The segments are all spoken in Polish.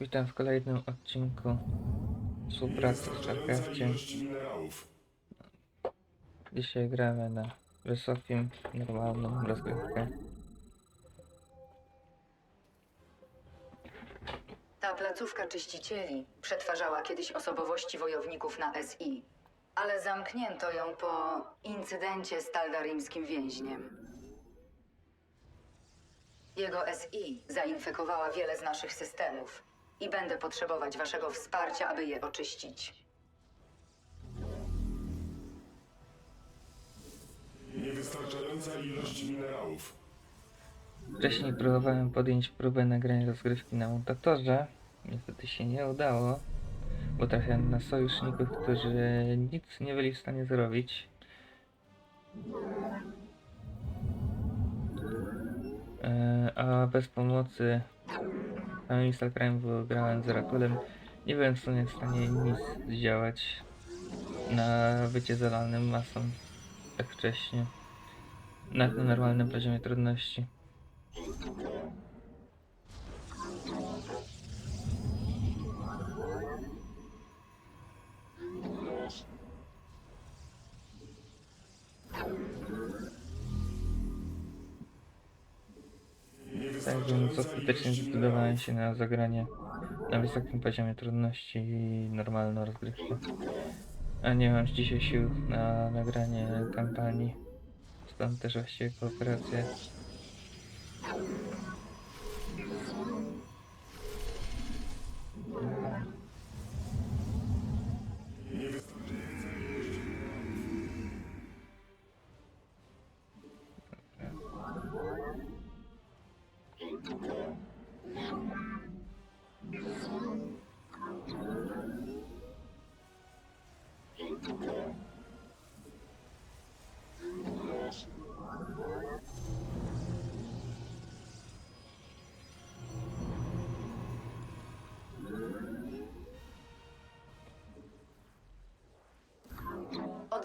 Witam w kolejnym odcinku współpracy z minerałów. Dzisiaj gramy na wysokim, normalną rozgrywkę. Ta placówka czyścicieli przetwarzała kiedyś osobowości wojowników na SI, ale zamknięto ją po incydencie z taldarimskim więźniem. Jego SI zainfekowała wiele z naszych systemów i będę potrzebować waszego wsparcia, aby je oczyścić. Niewystarczająca ilość minerałów. Wcześniej próbowałem podjąć próbę nagrania rozgrywki na mutatorze. Niestety się nie udało, bo trafiłem na sojuszników, którzy nic nie byli w stanie zrobić. E, A bez pomocy samym Instagramem, bo grałem z Orakulem, nie byłem w sumie w stanie nic zdziałać na bycie zawalnym masą tak wcześnie. Na na normalnym poziomie trudności. Tak więc ostatecznie zdecydowałem się na zagranie na wysokim poziomie trudności i normalną rozgrywkę. A nie mam dzisiaj sił na nagranie kampanii. Stąd też właściwie kooperacja.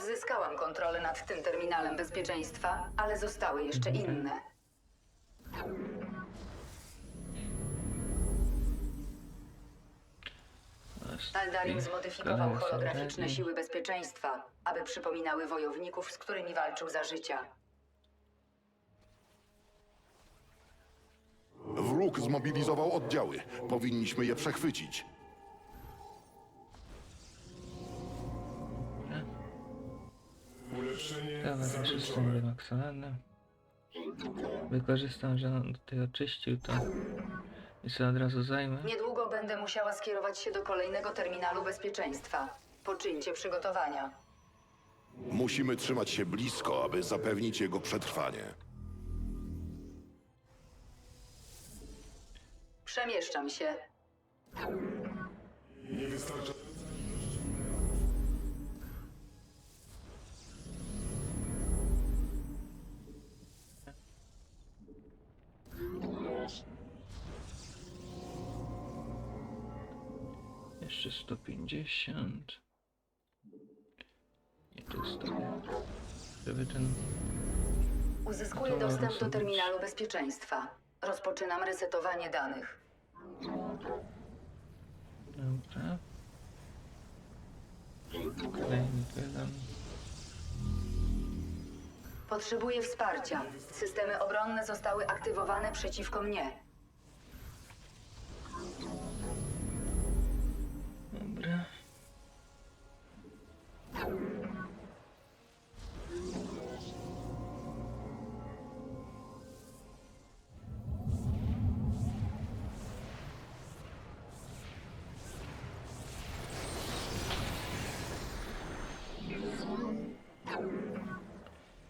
Odzyskałam kontrolę nad tym terminalem bezpieczeństwa, ale zostały jeszcze inne. Taldarim zmodyfikował holograficzne siły bezpieczeństwa, aby przypominały wojowników, z którymi walczył za życia. Wróg zmobilizował oddziały. Powinniśmy je przechwycić. Dobra, zakończone. system maksymalny. Wykorzystam, że on tutaj oczyścił to i sobie od razu zajmę. Niedługo będę musiała skierować się do kolejnego terminalu bezpieczeństwa. Poczyńcie przygotowania. Musimy trzymać się blisko, aby zapewnić jego przetrwanie. Przemieszczam się. Niewystarczająca Jeszcze 150. I tu. Żeby ten... Uzyskuję dostęp do terminalu bezpieczeństwa. Rozpoczynam resetowanie danych. Dobra. Kolejny. Potrzebuję wsparcia. Systemy obronne zostały aktywowane przeciwko mnie. Dobra.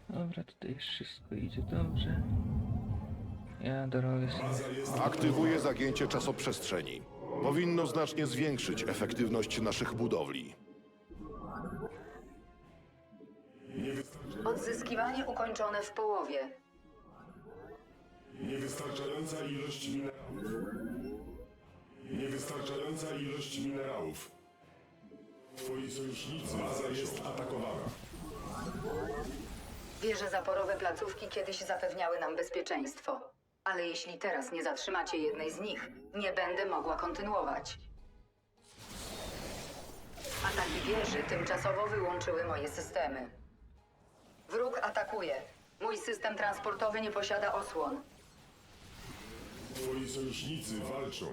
Dobra, tutaj wszystko idzie dobrze. Ja dorobię sobie. Aktywuję zagięcie czasoprzestrzeni. Powinno znacznie zwiększyć efektywność naszych budowli. Odzyskiwanie ukończone w połowie. Niewystarczająca ilość minerałów. Niewystarczająca ilość minerałów. Twoi sojusznicy. Baza jest atakowana. Wieże zaporowe placówki kiedyś zapewniały nam bezpieczeństwo. Ale jeśli teraz nie zatrzymacie jednej z nich, nie będę mogła kontynuować. Ataki wieży tymczasowo wyłączyły moje systemy. Wróg atakuje. Mój system transportowy nie posiada osłon. Twoi sojusznicy walczą.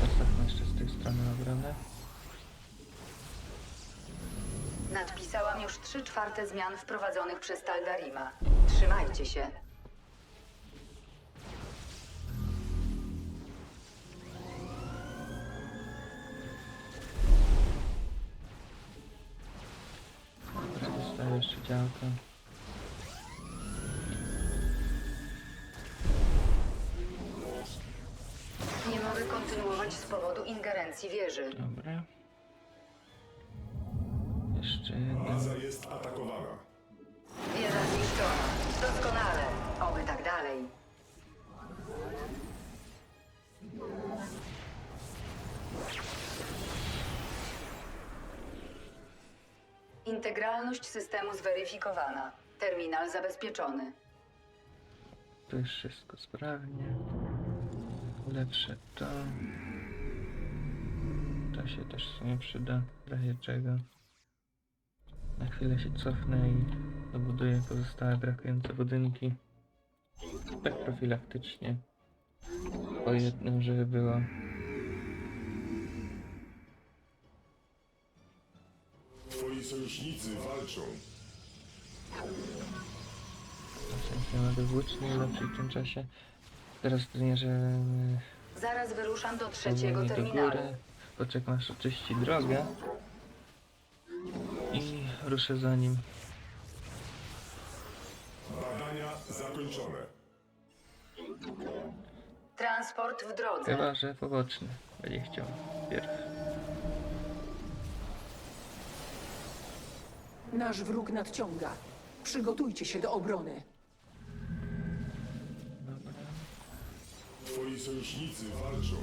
Postawmy jeszcze z tej strony obronę. Nadpisałam już trzy czwarte zmian wprowadzonych przez Taldarima. Trzymajcie się. Nie mogę kontynuować z powodu ingerencji wieży. Dobra. Integralność systemu zweryfikowana. Terminal zabezpieczony. To jest wszystko sprawnie. Ulepszę to. To się też sumie przyda. W razie czego. Na chwilę się cofnę i dobuduję pozostałe brakujące budynki. Tak profilaktycznie. Po jednym, żeby było. Sojusznicy walczą. Następnie mogę włócznie ulepszyć w tym czasie. Teraz zmierzę Zaraz wyruszam do trzeciego do terminalu. góry. Poczekam aż oczyści drogę. I ruszę za nim. Badania zakończone. Transport w drodze. Chyba, że poboczny będzie chciał pierw. Nasz wróg nadciąga. Przygotujcie się do obrony. Twoi sojusznicy walczą.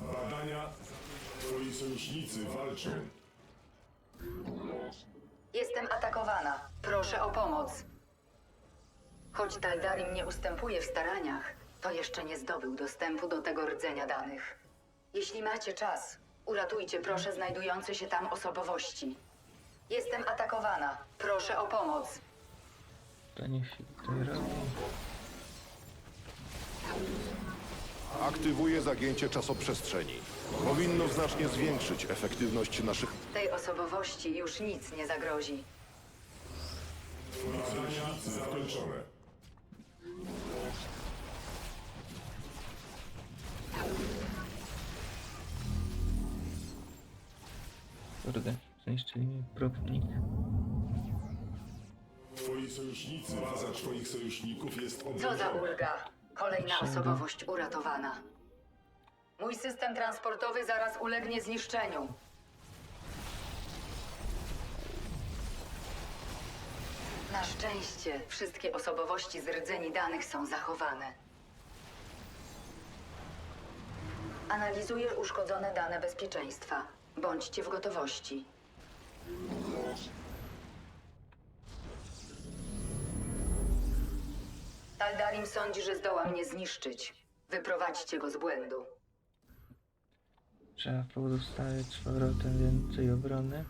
Badania. Twoi sojusznicy walczą. Choć Daldarim nie ustępuje w staraniach, to jeszcze nie zdobył dostępu do tego rdzenia danych. Jeśli macie czas, uratujcie proszę znajdujące się tam osobowości. Jestem atakowana. Proszę o pomoc. To niech się tutaj robi. Aktywuję zagięcie czasoprzestrzeni. Powinno znacznie zwiększyć efektywność naszych... Tej osobowości już nic nie zagrozi. Badania zakończone. Kurde, zniszczyli mi próbnik. Twoi sojusznicy. Baza twoich sojuszników jest Co za ulga. Kolejna osobowość uratowana. Mój system transportowy zaraz ulegnie zniszczeniu. Na szczęście wszystkie osobowości z rdzeni danych są zachowane. Analizuję uszkodzone dane bezpieczeństwa. Bądźcie w gotowości. Taldarim sądzi, że zdoła mnie zniszczyć. Wyprowadźcie go z błędu. Trzeba pozostawić z powrotem więcej obrony.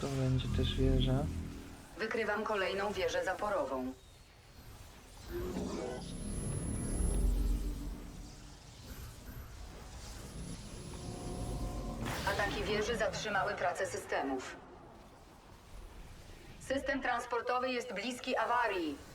To będzie też wieża. Wykrywam kolejną wieżę zaporową. Ataki wieży zatrzymały pracę systemów. System transportowy jest bliski awarii.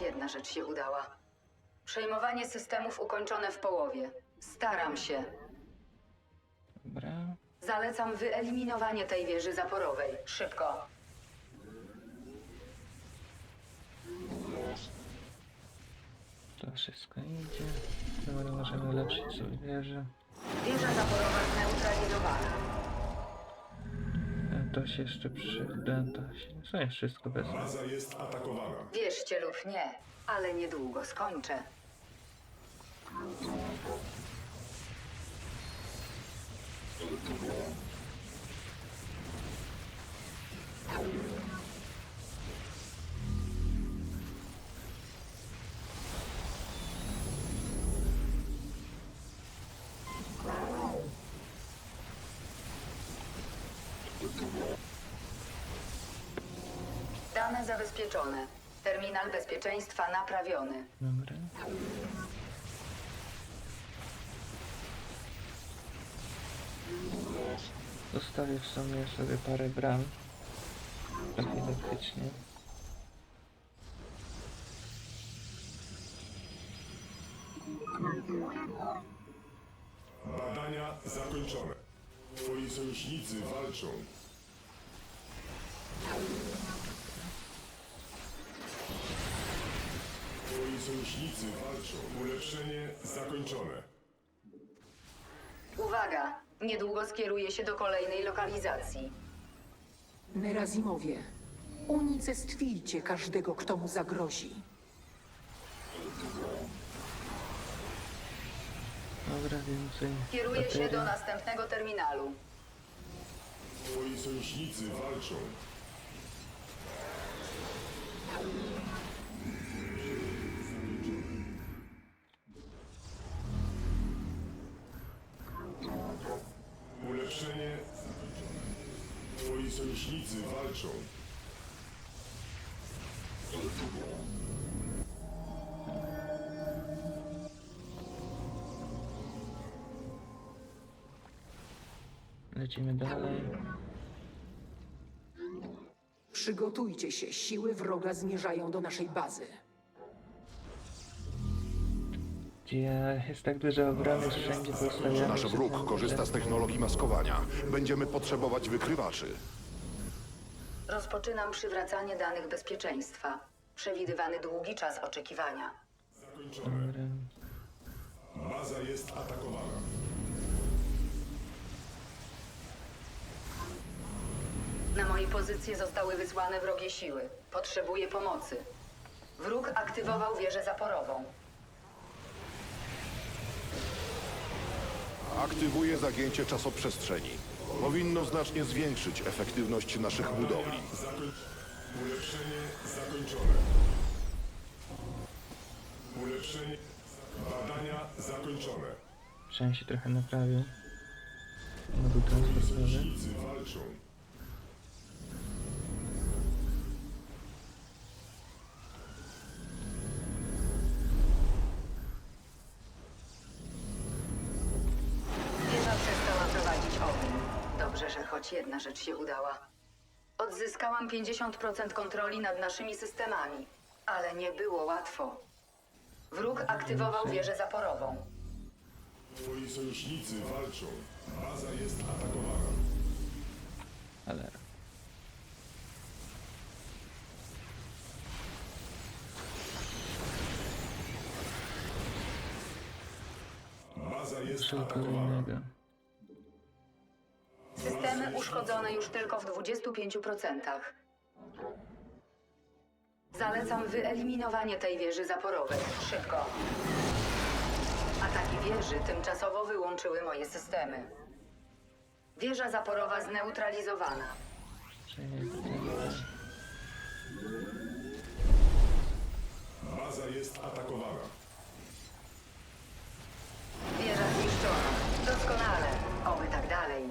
Jedna rzecz się udała. Przejmowanie systemów ukończone w połowie. Staram się. Dobra. Zalecam wyeliminowanie tej wieży zaporowej. Szybko. To wszystko idzie. Dobra, możemy ulepszyć sobie wieżę. Wieża zaporowa zneutralizowana. To się jeszcze przyda. To się... To jest wszystko bez... Baza jest atakowana. Wierzcie lub nie, ale niedługo skończę. Zabezpieczone. Terminal bezpieczeństwa naprawiony. Dobra. Zostawię w sumie sobie parę bram. Profilaktycznie. Badania zakończone. Twoi sojusznicy walczą. Twoi sojusznicy walczą. Ulepszenie zakończone. Uwaga! Niedługo skieruję się do kolejnej lokalizacji. Nerazimowie, unicestwijcie każdego, kto mu zagrozi. Dobra, więcej. Kieruję się do następnego terminalu. Twoi sojusznicy walczą. Sojusznicy walczą. Lecimy dalej. Przygotujcie się, siły wroga zmierzają do naszej bazy. Gdzie jest tak dużo obrony, wszędzie postawiamy. Nasz wróg korzysta z technologii maskowania. Będziemy potrzebować wykrywaczy. Rozpoczynam przywracanie danych bezpieczeństwa. Przewidywany długi czas oczekiwania. Zakończone. Dobra. Baza jest atakowana. Na moje pozycje zostały wysłane wrogie siły. Potrzebuję pomocy. Wróg aktywował wieżę zaporową. Aktywuję zagięcie czasoprzestrzeni. Powinno znacznie zwiększyć efektywność naszych budowli. Zakoń... Ulepszenie zakończone. Ulepszenie. Badania zakończone. Część się trochę naprawił. Moduł transportowy. Sojusznicy walczą. Choć jedna rzecz się udała. Odzyskałam 50% kontroli nad naszymi systemami, ale nie było łatwo. Wróg aktywował wieżę zaporową. Twoi sojusznicy walczą. Baza jest atakowana. Ale Baza jest atakowana. Uszkodzone już tylko w 25%. Zalecam wyeliminowanie tej wieży zaporowej. Szybko. Ataki wieży tymczasowo wyłączyły moje systemy. Wieża zaporowa zneutralizowana. Baza jest atakowana. Wieża zniszczona. Doskonale. Oby tak dalej.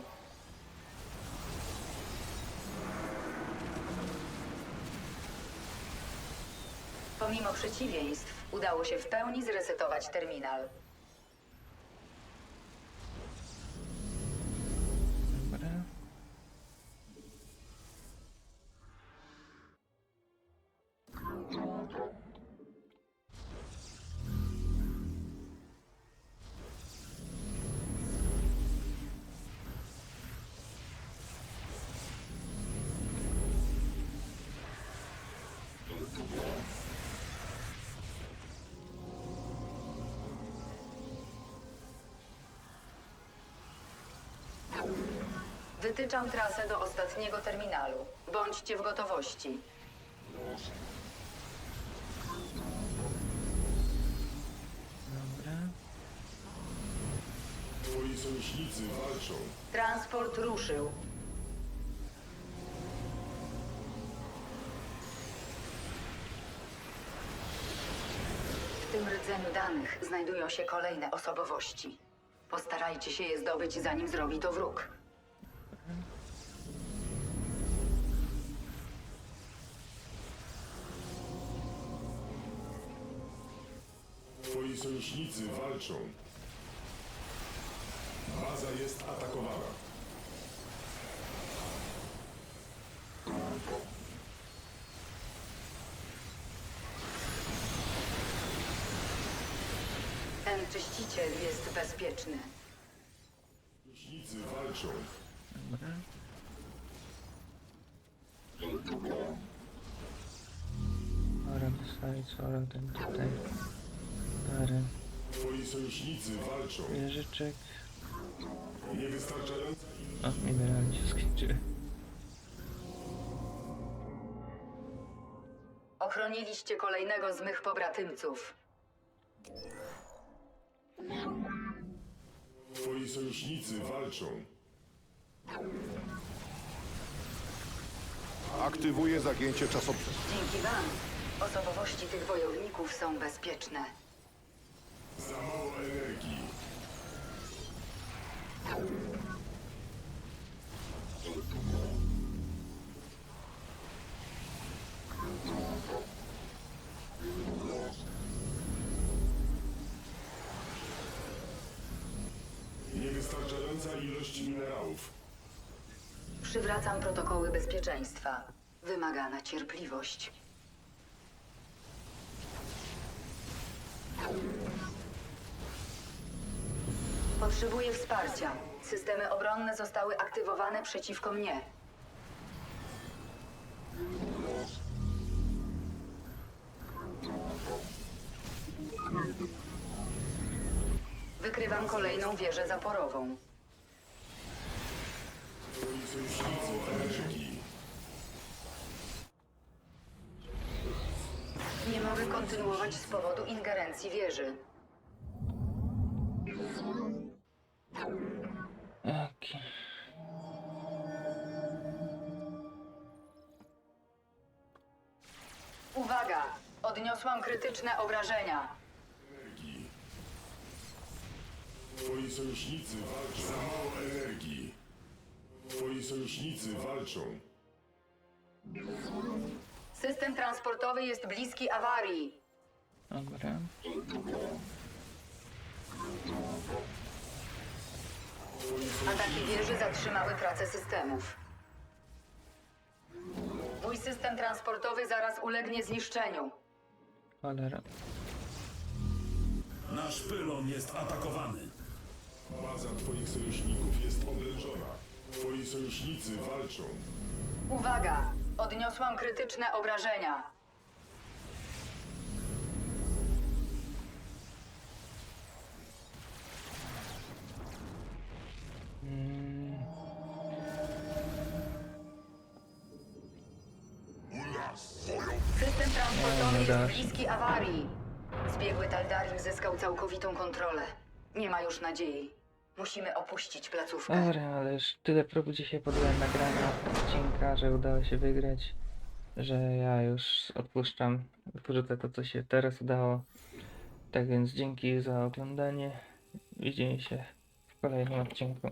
Pomimo przeciwieństw, udało się w pełni zresetować terminal. Wytyczam trasę do ostatniego terminalu. Bądźcie w gotowości. Dobra. Twoi sojusznicy walczą. Transport ruszył. W tym rdzeniu danych znajdują się kolejne osobowości. Postarajcie się je zdobyć, zanim zrobi to wróg. Twoi sojusznicy walczą. Baza jest atakowana. Ten czyściciel jest bezpieczny. Sojusznicy walczą. Dobra. Ora dostaje ora ten tutaj. Parę Twoi sojusznicy walczą. wieżyczek. Niewystarczająca O, mineralnie się skończyły. Ochroniliście kolejnego z mych pobratymców. Twoi sojusznicy walczą. Aktywuję zagięcie czasoprzestrzeni. Dzięki wam osobowości tych wojowników są bezpieczne. Za mało energii. Niewystarczająca ilość minerałów. Przywracam protokoły bezpieczeństwa. Wymagana cierpliwość. Potrzebuję wsparcia. Systemy obronne zostały aktywowane przeciwko mnie. Wykrywam kolejną wieżę zaporową. Nie mogę kontynuować z powodu ingerencji wieży. Odniosłam krytyczne obrażenia. energii. Twoi sojusznicy walczą. Za mało energii. Twoi sojusznicy walczą. System transportowy jest bliski awarii. Dobra. Ataki wieży zatrzymały pracę systemów. Mój system transportowy zaraz ulegnie zniszczeniu. Cholera. Nasz pylon jest atakowany. Baza twoich sojuszników jest oblężona. Twoi sojusznicy walczą. Uwaga! Odniosłam krytyczne obrażenia. System transportowy jest bliski awarii. Zbiegły Taldarim zyskał całkowitą kontrolę. Nie ma już nadziei. Musimy opuścić placówkę. Dobra, ale już tyle prób dzisiaj podjąłem nagrania odcinka, że udało się wygrać, że ja już odpuszczam. Wrzucę to, co się teraz udało. Tak więc dzięki za oglądanie. Widzimy się w kolejnym odcinku.